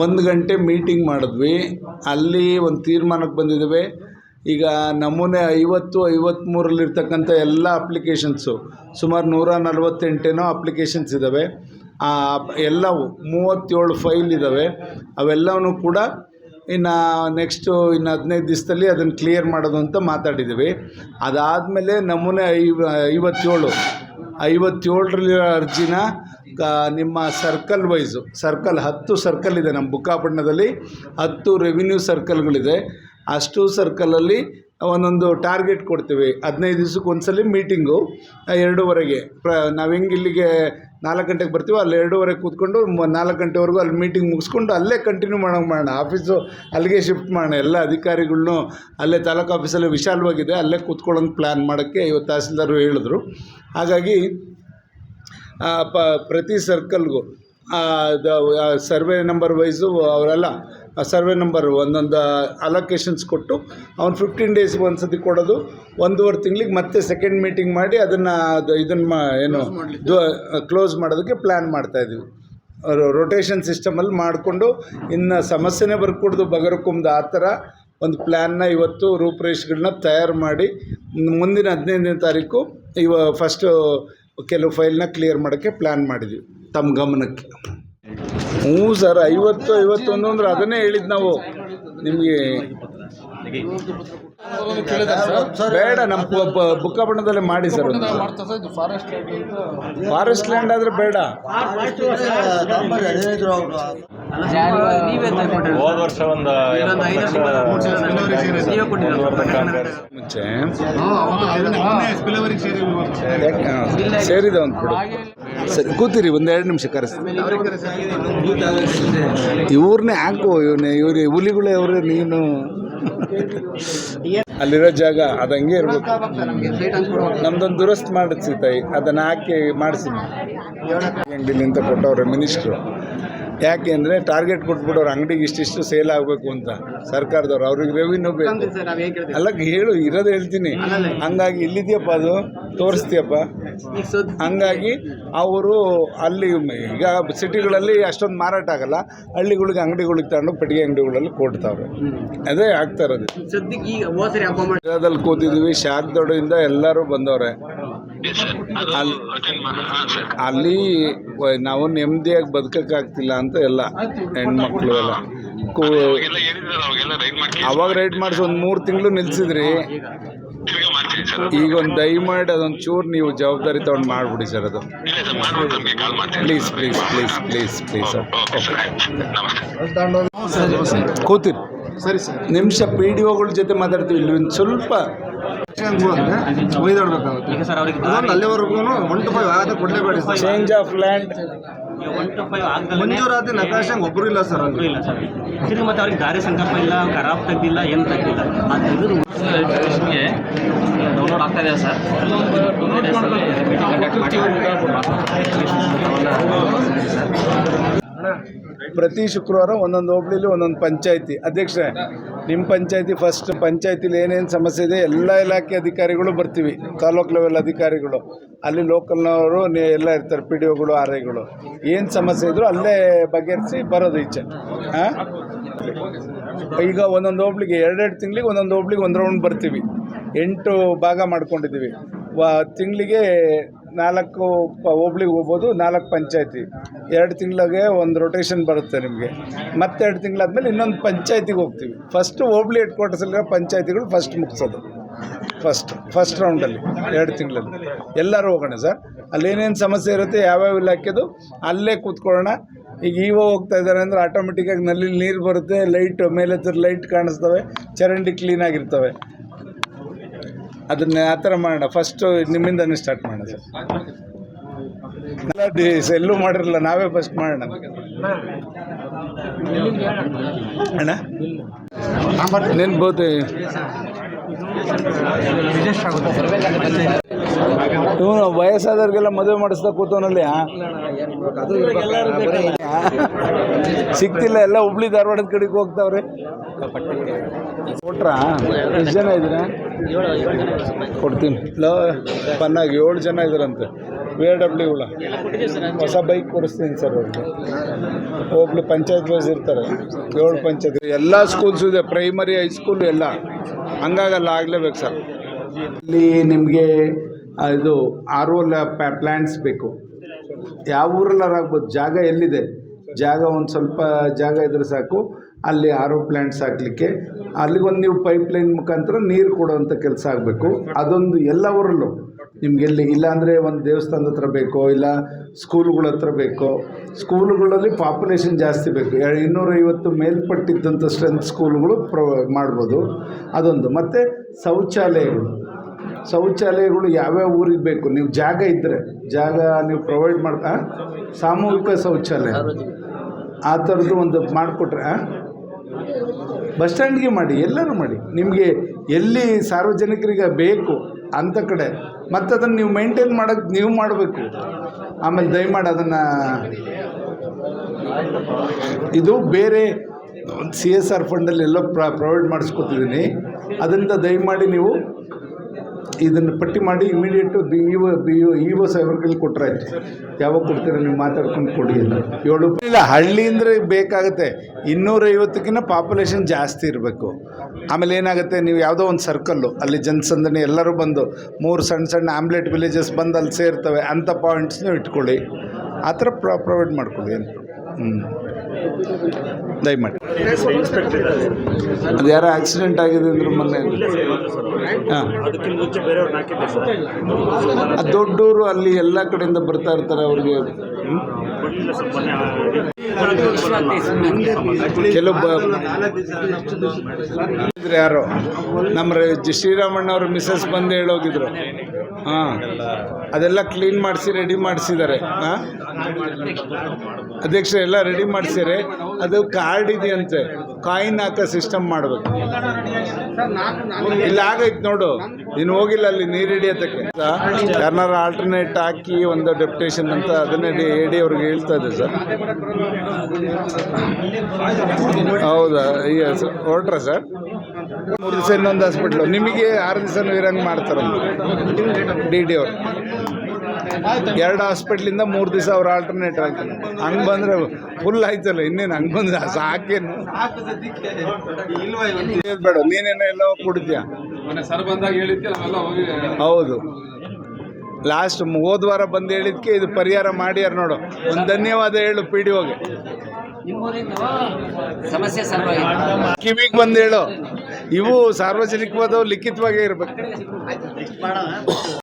ಒಂದು ಗಂಟೆ ಮೀಟಿಂಗ್ ಮಾಡಿದ್ವಿ. ಅಲ್ಲಿ ಒಂದು ತೀರ್ಮಾನಕ್ಕೆ ಬಂದಿದ್ದೇವೆ ಈಗ ನಮೂನೆ ಐವತ್ತು ಐವತ್ತ್ಮೂರಲ್ಲಿರ್ತಕ್ಕಂಥ ಎಲ್ಲ ಅಪ್ಲಿಕೇಶನ್ಸು ಸುಮಾರು ನೂರ ನಲವತ್ತೆಂಟೇನೋ ಅಪ್ಲಿಕೇಶನ್ಸ್ ಇದ್ದಾವೆ ಆ ಎಲ್ಲವೂ ಮೂವತ್ತೇಳು ಫೈಲ್ ಇದ್ದಾವೆ ಅವೆಲ್ಲವೂ ಕೂಡ ಇನ್ನು ನೆಕ್ಸ್ಟು ಇನ್ನು ಹದಿನೈದು ದಿವಸದಲ್ಲಿ ಅದನ್ನು ಕ್ಲಿಯರ್ ಮಾಡೋದು ಅಂತ ಮಾತಾಡಿದ್ದೀವಿ ಅದಾದಮೇಲೆ ನಮೂನೆ ಐವ, ಐವತ್ತೇಳು, ಐವತ್ತೇಳರಲ್ಲಿ ಅರ್ಜಿನ ನಿಮ್ಮ ಸರ್ಕಲ್ ವೈಸು, ಸರ್ಕಲ್ ಹತ್ತು ಸರ್ಕಲ್ ಇದೆ ನಮ್ಮ ಬುಕ್ಕಾಪಟ್ಟಣದಲ್ಲಿ. ಹತ್ತು ರೆವಿನ್ಯೂ ಸರ್ಕಲ್ಗಳಿದೆ. ಅಷ್ಟು ಸರ್ಕಲಲ್ಲಿ ಒಂದೊಂದು ಟಾರ್ಗೆಟ್ ಕೊಡ್ತೀವಿ. ಹದಿನೈದು ದಿವ್ಸಕ್ಕೆ ಒಂದ್ಸಲ ಮೀಟಿಂಗು ಎರಡೂವರೆಗೆ. ಪ್ರ, ನಾವು ಹೆಂಗೆ ಇಲ್ಲಿಗೆ ನಾಲ್ಕು ಗಂಟೆಗೆ ಬರ್ತೀವೋ ಅಲ್ಲಿ ಎರಡೂವರೆಗೆ ಕೂತ್ಕೊಂಡು ನಾಲ್ಕು ಗಂಟೆವರೆಗೂ ಅಲ್ಲಿ ಮೀಟಿಂಗ್ ಮುಗಿಸ್ಕೊಂಡು ಅಲ್ಲೇ ಕಂಟಿನ್ಯೂ ಮಾಡೋಂಗೆ ಮಾಡೋಣ. ಆಫೀಸು ಅಲ್ಲಿಗೆ ಶಿಫ್ಟ್ ಮಾಡೋಣ. ಎಲ್ಲ ಅಧಿಕಾರಿಗಳ್ನು ಅಲ್ಲೇ ತಾಲೂಕು ಆಫೀಸಲ್ಲಿ ವಿಶಾಲವಾಗಿದೆ. ಅಲ್ಲೇ ಕೂತ್ಕೊಳ್ಳೋಂಗೆ ಪ್ಲ್ಯಾನ್ ಮಾಡೋಕ್ಕೆ ಇವತ್ತು ತಹಸೀಲ್ದಾರು ಹೇಳಿದ್ರು. ಹಾಗಾಗಿ ಪ ಪ್ರತಿ ಸರ್ಕಲ್ಗೂ ಸರ್ವೆ ನಂಬರ್ ವೈಸು ಅವರೆಲ್ಲ ಸರ್ವೆ ನಂಬರ್ ಒಂದೊಂದು ಅಲೊಕೇಶನ್ಸ್ ಕೊಟ್ಟು ಅವ್ನು ಫಿಫ್ಟೀನ್ ಡೇಸ್ಗೆ ಒಂದು ಸತಿ ಕೊಡೋದು ಒಂದೂವರೆ ತಿಂಗ್ಳಿಗೆ ಮತ್ತೆ ಸೆಕೆಂಡ್ ಮೀಟಿಂಗ್ ಮಾಡಿ ಅದನ್ನು ಅದು ಇದನ್ನು ಮಾ ಏನು ಕ್ಲೋಸ್ ಮಾಡೋದಕ್ಕೆ ಪ್ಲ್ಯಾನ್ ಮಾಡ್ತಾಯಿದ್ದೀವಿ ರೊಟೇಷನ್ ಸಿಸ್ಟಮಲ್ಲಿ ಮಾಡಿಕೊಂಡು ಇನ್ನು ಸಮಸ್ಯೆನೇ ಬರ್ಕೊಡ್ದು ಬಗರ್ಕೊಂಬದು ಆ ಥರ ಒಂದು ಪ್ಲ್ಯಾನ್ನ ಇವತ್ತು ರೂಪುರೇಷೆಗಳನ್ನ ತಯಾರು ಮಾಡಿ ಮುಂದಿನ ಹದಿನೈದನೇ ತಾರೀಕು ಇವ ಫಸ್ಟು ಕೆಲವು ಫೈಲ್ನ ಕ್ಲಿಯರ್ ಮಾಡೋಕ್ಕೆ ಪ್ಲ್ಯಾನ್ ಮಾಡಿದ್ವಿ ತಮ್ಮ ಗಮನಕ್ಕೆ. ಹ್ಞೂ ಸರ್, ಐವತ್ತು, ಐವತ್ತೊಂದು ಅಂದ್ರೆ ಅದನ್ನೇ ಹೇಳಿದ್ದು ನಾವು. ನಿಮಗೆ ಬೇಡ ನಮ್ಮ ಬುಕ್ಕಬಣ್ಣದಲ್ಲಿ ಮಾಡಿ ಸರ್ ಒಂದು ಫಾರೆಸ್ಟ್ ಲ್ಯಾಂಡ್ ಆದರೆ ಬೇಡ. ಹೋದ ವರ್ಷ ಒಂದು ಎಪ್ಪತ್ತು ಲಕ್ಷ ಮುಂಚೆ ಯಾಕೆ ಹಾಂ, ಸೇರಿದೆ ಒಂದು ಕೊಡು. ಸರಿ ಕೂತಿರಿ ಒಂದು ಎರಡು ನಿಮಿಷ ಕರೆಸ್ತೀನಿ ಇವ್ರನ್ನೇ ಹಾಕು ಇವನೇ ಇವ್ರಿ ಹುಲಿಗಳೇ ಅವರು ನೀನು. ಅಲ್ಲಿರೋ ಜಾಗ ಅದಂಗೆ ಇರ್ಬೇಕು. ನಮ್ದೊಂದು ದುರಸ್ತ್ ಮಾಡಿಸಿ ತಾಯಿ ಅದನ್ನ ಹಾಕಿ ಮಾಡಿಸಿ ಅಂಗಡಿಲಿಂತ ಕೊಟ್ಟವ್ರೆ ಮಿನಿಸ್ಟ್ರು. ಯಾಕೆ ಅಂದರೆ ಟಾರ್ಗೆಟ್ ಕೊಟ್ಬಿಟ್ಟವ್ರು ಅಂಗಡಿಗೆ ಇಷ್ಟಿಷ್ಟು ಸೇಲ್ ಆಗಬೇಕು ಅಂತ ಸರ್ಕಾರದವ್ರು. ಅವ್ರಿಗೆ ರೆವಿನ್ಯೂ ಬೇಕು. ಅಲ್ಲ ಹೇಳು ಇರೋದು ಹೇಳ್ತೀನಿ. ಹಂಗಾಗಿ ಇಲ್ಲಿದೆಯಪ್ಪ ಅದು? ತೋರಿಸ್ತೀಯಪ್ಪ. ಹಂಗಾಗಿ ಅವರು ಅಲ್ಲಿ ಈಗ ಸಿಟಿಗಳಲ್ಲಿ ಅಷ್ಟೊಂದು ಮಾರಾಟ ಆಗಲ್ಲ. ಹಳ್ಳಿಗಳಿಗೆ ಅಂಗಡಿಗಳಿಗೆ ತಗೊಂಡು ಪೆಟ್ಟಿಗೆ ಅಂಗಡಿಗಳಲ್ಲಿ ಕೊಡ್ತಾವ್ರೆ. ಅದೇ ಆಗ್ತಾ ಇರೋದು. ಸದ್ಯಕ್ಕೆ ಕೂತಿದ್ವಿ ಶಾಖ ದೊಡ್ಡದಿಂದ ಎಲ್ಲರೂ ಬಂದವ್ರೆ. ಅಲ್ಲಿ ನಾವು ನೆಮ್ಮದಿಯಾಗಿ ಬದುಕಕ್ಕಾಗ್ತಿಲ್ಲ ಅಂತ ಎಲ್ಲ ಹೆಣ್ಮಕ್ಳು ಎಲ್ಲ. ಅವಾಗ ರೈಡ್ ಮಾಡಿಸಿ ಒಂದು ಮೂರು ತಿಂಗಳು ನಿಲ್ಸಿದ್ರಿ. ಈಗ ಒಂದು ದಯಮಾಡಿ ಅದೊಂದು ಚೂರು ನೀವು ಜವಾಬ್ದಾರಿ ತಗೊಂಡು ಮಾಡಿಬಿಡಿ ಸರ್ ಅದು. Please please please please please sir ಕೂತಿರಿ. ಸರಿ ಸರ್. ನಿಮಿಷ ಪಿ ಡಿ ಒಗಳ ಜೊತೆ ಮಾತಾಡ್ತೀವಿ ಇಲ್ಲಿ ಒಂದು ಸ್ವಲ್ಪ ಈಗ ಸರ್ ಅವ್ರಿಗೆ ಅಲ್ಲಿವರೆಗೂ ಒನ್ ಟು ಫೈವ್ ಆಗದೆ ಕೊಡಲೇಬೇಡಿ sir. Change of land one two five ಆಗದಲ್ಲೇ ಮಂಜೂರಾತಿ ಒಬ್ಬರು ಇಲ್ಲ ಸರ್ ಅಲ್ಲಿ. ಇಲ್ಲ ಸರ್. ತಿರುಗಿ ಮತ್ತೆ ಅವ್ರಿಗೆ ದಾರಿ ಸಂಕಲ್ಪ ಇಲ್ಲ ಖರಾಬ್ ತೆಗ್ದಿಲ್ಲ ಏನು ತೆಗ್ದಿಲ್ಲ. ಅದು ಡೌನ್ಲೋಡ್ ಆಗ್ತಾ ಇದೆ ಸರ್. ಪ್ರತಿ ಶುಕ್ರವಾರ ಒಂದೊಂದು ಹೋಬಳಿಲಿ ಒಂದೊಂದು ಪಂಚಾಯಿತಿ. ಅಧ್ಯಕ್ಷರೇ ನಿಮ್ಮ ಪಂಚಾಯತಿ ಫಸ್ಟ್ ಪಂಚಾಯತಿಲಿ ಏನೇನು ಸಮಸ್ಯೆ ಇದೆ, ಎಲ್ಲ ಇಲಾಖೆ ಅಧಿಕಾರಿಗಳು ಬರ್ತೀವಿ, ತಾಲೂಕು ಲೆವೆಲ್ ಅಧಿಕಾರಿಗಳು. ಅಲ್ಲಿ ಲೋಕಲ್ನವರು ಎಲ್ಲ ಇರ್ತಾರೆ ಪಿ ಡಿ ಒಗಳು ಆರ್ ಐಗಳು ಏನು ಸಮಸ್ಯೆ ಇದ್ದರೂ ಅಲ್ಲೇ ಬಗೆಹರಿಸಿ ಬರೋದು ಈಚೆ. ಹಾಂ ಈಗ ಒಂದೊಂದು ಹೋಬ್ಳಿಗೆ, ಎರಡೆರಡು ತಿಂಗಳಿಗೆ ಒಂದೊಂದು ಹೋಬ್ಳಿಗೆ ಒಂದು ರೌಂಡ್ ಬರ್ತೀವಿ. ಎಂಟು ಭಾಗ ಮಾಡ್ಕೊಂಡಿದ್ದೀವಿ. ವ, ತಿಂಗಳಿಗೆ ನಾಲ್ಕು ಪ ಹೋಬ್ಳಿಗೆ ಹೋಗ್ಬೋದು, ನಾಲ್ಕು ಪಂಚಾಯತಿ. ಎರಡು ತಿಂಗಳಿಗೆ ಒಂದು ರೊಟೇಷನ್ ಬರುತ್ತೆ ನಿಮಗೆ. ಮತ್ತೆ ಎರಡು ತಿಂಗಳಾದ್ಮೇಲೆ ಇನ್ನೊಂದು ಪಂಚಾಯತಿಗೆ ಹೋಗ್ತೀವಿ. ಫಸ್ಟು ಹೋಬ್ಳಿ ಹೆಡ್ ಕ್ವಾರ್ಟರ್ಸಲ್ಲಿರೋ ಪಂಚಾಯತಿಗಳು ಫಸ್ಟ್ ಮುಗಿಸೋದು. ಫಸ್ಟ್ ಫಸ್ಟ್ ರೌಂಡಲ್ಲಿ ಎರಡು ತಿಂಗಳಲ್ಲಿ. ಎಲ್ಲರೂ ಹೋಗೋಣ ಸರ್. ಅಲ್ಲೇನೇನು ಸಮಸ್ಯೆ ಇರುತ್ತೆ, ಯಾವ್ಯಾವ ಇಲಾಖೆದು ಅಲ್ಲೇ ಕೂತ್ಕೊಳ್ಳೋಣ. ಈಗ ಇವ ಹೋಗ್ತಾ ಇದ್ದಾರೆ ಅಂದರೆ ಆಟೋಮೆಟಿಕ್ಕಾಗಿ ನಲ್ಲಿ ನೀರು ಬರುತ್ತೆ ಲೈಟ್ ಮೇಲೆ ಲೈಟ್ ಕಾಣಿಸ್ತವೆ, ಚರಂಡಿ ಕ್ಲೀನಾಗಿರ್ತವೆ ಅದನ್ನ ಆ ಥರ ಮಾಡೋಣ. ಫಸ್ಟು ನಿಮ್ಮಿಂದನೇ ಸ್ಟಾರ್ಟ್ ಮಾಡೋದು ಎಲ್ಲೂ ಮಾಡಿರಲ್ಲ ನಾವೇ ಫಸ್ಟ್ ಮಾಡೋಣ. ಅಣ್ಣ? ನೆನ್ಬೋದು ಇವನು ವಯಸ್ಸಾದವ್ರಿಗೆಲ್ಲ ಮದುವೆ ಮಾಡಿಸ್ತಾ ಕೂತವನಲ್ಲಿ ಸಿಕ್ತಿಲ್ಲ, ಎಲ್ಲ ಹುಬ್ಳಿ ಧಾರವಾಡದ ಕಡೆಗೆ ಹೋಗ್ತಾವ್ರೆ. ಕೊಟ್ರಾ? ಎಷ್ಟು ಜನ ಇದ್ದೀರಾ? ಕೊಡ್ತೀನಿ. ಲೋ ಪನ್ನಾಗಿ ಏಳು ಜನ ಇದ್ದಾರಂತೆ ವಿ ಆರ್ ಡಬ್ಲ್ಯೂಗಳ ಹೊಸ ಬೈಕ್ ಕೊಡಿಸ್ತೀನಿ ಸರ್ ಅವ್ರಿಗೆ. ಒಬ್ಳು ಪಂಚಾಯತ್ ವೈಸ್ ಇರ್ತಾರೆ. ಏಳು ಪಂಚಾಯತ್. ಎಲ್ಲ ಸ್ಕೂಲ್ಸು ಇದೆ ಪ್ರೈಮರಿ ಹೈಸ್ಕೂಲು ಎಲ್ಲ. ಹಂಗಾಗಲ್ಲ, ಆಗಲೇಬೇಕು ಸರ್. ಇಲ್ಲಿ ನಿಮಗೆ ಇದು ಆರ್ ಓ ಪ್ಲ್ಯಾಂಟ್ಸ್ ಬೇಕು. ಯಾವ ಊರಲ್ಲಾರು ಆಗ್ಬೋದು? ಜಾಗ ಎಲ್ಲಿದೆ? ಜಾಗ ಒಂದು ಸ್ವಲ್ಪ ಜಾಗ ಇದ್ರೆ ಸಾಕು. ಅಲ್ಲಿ ಆರ್ ಒ ಪ್ಲ್ಯಾಂಟ್ಸ್ ಹಾಕಲಿಕ್ಕೆ. ಅಲ್ಲಿಗೊಂದು ನೀವು ಪೈಪ್ ಲೈನ್ ಮುಖಾಂತರ ನೀರು ಕೊಡುವಂಥ ಕೆಲಸ ಆಗಬೇಕು. ಅದೊಂದು ಎಲ್ಲ ಊರಲ್ಲೂ. ನಿಮ್ಗೆ ಎಲ್ಲಿ ಇಲ್ಲಾಂದರೆ ಒಂದು ದೇವಸ್ಥಾನದ ಹತ್ರ ಬೇಕೋ, ಇಲ್ಲ ಸ್ಕೂಲ್ಗಳ ಹತ್ರ ಬೇಕೋ, ಸ್ಕೂಲುಗಳಲ್ಲಿ ಪಾಪ್ಯುಲೇಷನ್ ಜಾಸ್ತಿ ಬೇಕು. ಇನ್ನೂರೈವತ್ತು ಮೇಲ್ಪಟ್ಟಿದ್ದಂಥ ಸ್ಟ್ರೆಂತ್ ಸ್ಕೂಲ್ಗಳು ಪ್ರೊ, ಮಾಡ್ಬೋದು. ಅದೊಂದು. ಮತ್ತು ಶೌಚಾಲಯಗಳು. ಶೌಚಾಲಯಗಳು ಯಾವ್ಯಾವ ಊರಿಗೆ ಬೇಕು? ನೀವು ಜಾಗ ಇದ್ದರೆ ಜಾಗ ನೀವು ಪ್ರೊವೈಡ್ ಮಾಡ್ತಾ ಸಾಮೂಹಿಕ ಶೌಚಾಲಯ. ಆ ಥರದ್ದು ಒಂದು ಮಾಡಿಕೊಟ್ರೆ ಬಸ್ ಸ್ಟ್ಯಾಂಡ್ಗೆ ಮಾಡಿ, ಎಲ್ಲರೂ ಮಾಡಿ. ನಿಮಗೆ ಎಲ್ಲಿ ಸಾರ್ವಜನಿಕರಿಗೆ ಬೇಕು ಅಂಥ ಕಡೆ ಮತ್ತು ಅದನ್ನು ನೀವು ಮೇಂಟೈನ್ ಮಾಡೋಕ್ಕೆ ನೀವು ಮಾಡಬೇಕು. ಆಮೇಲೆ ದಯಮಾಡಿ ಅದನ್ನು, ಇದು ಬೇರೆ ಸಿ ಎಸ್ ಆರ್ ಫಂಡಲ್ಲಿ ಎಲ್ಲೋ ಪ್ರ ಪ್ರೊವೈಡ್ ಮಾಡಿಸ್ಕೊತಿದ್ದೀನಿ ಅದರಿಂದ ದಯಮಾಡಿ ನೀವು ಇದನ್ನು ಪಟ್ಟಿ ಮಾಡಿ immediate B E O B E E O ಸಾಹೇಬ್ರಿಗೆ ಕೊಟ್ಟರೆ ಆಯ್ತು. ಯಾವಾಗ ಕೊಡ್ತೀರ ನೀವು ಮಾತಾಡ್ಕೊಂಡು ಕೊಡಿ ಅಂತ. ಏಳು ಇಲ್ಲ ಹಳ್ಳಿ ಅಂದರೆ ಬೇಕಾಗುತ್ತೆ. ಇನ್ನೂರೈವತ್ತಕ್ಕಿಂತ ಪಾಪ್ಯುಲೇಷನ್ ಜಾಸ್ತಿ ಇರಬೇಕು. ಆಮೇಲೆ ಏನಾಗುತ್ತೆ, ನೀವು ಯಾವುದೋ ಒಂದು ಸರ್ಕಲ್ಲು ಅಲ್ಲಿ ಜನಸಂದಣಿ ಎಲ್ಲರೂ ಬಂದು, ಮೂರು ಸಣ್ಣ ಸಣ್ಣ ಆಮ್ಲೆಟ್ ವಿಲೇಜಸ್ ಬಂದು ಅಲ್ಲಿ ಸೇರ್ತವೆ ಅಂಥ ಪಾಯಿಂಟ್ಸ್ನೂ ಇಟ್ಕೊಳ್ಳಿ. ಆ ಥರ ಪ್ರ ಪ್ರೊವೈಡ್ ಮಾಡ್ಕೊಳ್ಳಿ ಅಂತ ಹ್ಞೂ ದಯಮಾಡಿ. ಅದು ಯಾರೋ ಆಕ್ಸಿಡೆಂಟ್ ಆಗಿದೆ ಅಂದ್ರೆ ಮೊನ್ನೆ. ಹಾಂ. ದೊಡ್ಡೂರು ಅಲ್ಲಿ ಎಲ್ಲ ಕಡೆಯಿಂದ ಬರ್ತಾ ಇರ್ತಾರೆ ಅವ್ರಿಗೆ. ಯಾರು? ನಮ್ಮ ಜಿ- ಅವರು ಮಿಸ್ಸಸ್ ಬಂದು ಹೇಳೋಗಿದ್ರು. ಹಾ. ಅದೆಲ್ಲ ಕ್ಲೀನ್ ಮಾಡಿಸಿ, ರೆಡಿ ಮಾಡಿಸಿದ್ದಾರೆ. ಹಾಂ. ಅಧ್ಯಕ್ಷ ಎಲ್ಲ ರೆಡಿ ಮಾಡಿಸಿದ್ದಾರೆ. ಅದು ಕಾರ್ಡ್ ಇದೆಯಂತೆ. ಕಾಯಿನ್ ಹಾಕೋ ಸಿಸ್ಟಮ್ ಮಾಡಬೇಕು. ಇಲ್ಲಿ ಆಗೈತೆ ನೋಡು. ನೀನು ಹೋಗಿಲ್ಲ ಅಲ್ಲಿ ನೀರು ಹಿಡಿಯೋದಕ್ಕೆ ಯಾರನ್ನಾರು ಆಲ್ಟರ್ನೇಟ್ ಹಾಕಿ ಒಂದು ಡೆಪ್ಟೇಷನ್ ಅಂತ ಅದನ್ನೇ ಎ ಡಿ ಅವ್ರಿಗೆ ಹೇಳ್ತಾ ಇದೆ ಸರ್. ಹೌದಾ? ಈಗ ಹೊರಟ್ರಾ ಸರ್? ಮೂರು ದಿವಸ ಇನ್ನೊಂದು ಹಾಸ್ಪಿಟ್ಲು ನಿಮಗೆ ಆರು ದಿವಸ ಇರಂಗೆ ಮಾಡ್ತಾರಂತ. ಡಿ ಡಿ ಅವ್ರು. ಎರಡು ಹಾಸ್ಪಿಟ್ಲಿಂದ ಮೂರು ದಿವಸ ಅವ್ರು ಆಲ್ಟರ್ನೇಟ್ ಆಗ್ತದೆ ಹಂಗೆ ಬಂದರೆ ಫುಲ್ ಆಯ್ತಲ್ಲ ಇನ್ನೇನು ಹಂಗೆ ಬಂದ್ರೆ ಸಾಕೇನು? ಬೇಡ ನೀನೇನೋ ಎಲ್ಲ ಕುಡಿದ್ಯಾ ಸರ್ ಬಂದಾಗ ಹೇಳಿದ್ಕೆ ನಾವೆಲ್ಲ ಹೋಗಿ ಹೌದು. ಲಾಸ್ಟ್ ಹೋದ ವಾರ ಬಂದು ಹೇಳಿದ್ಕೆ ಇದು ಪರಿಹಾರ ಮಾಡ್ಯಾರ ನೋಡು. ಒಂದು ಧನ್ಯವಾದ ಹೇಳು ಪಿ ಡಿ ಓಗೆ ಸಮಸ್ಯೆ ಕಿವಿಗೆ ಬಂದು ಹೇಳು. ಇವು ಸಾರ್ವಜನಿಕವಾದವು ಲಿಖಿತವಾಗೇ ಇರಬೇಕು.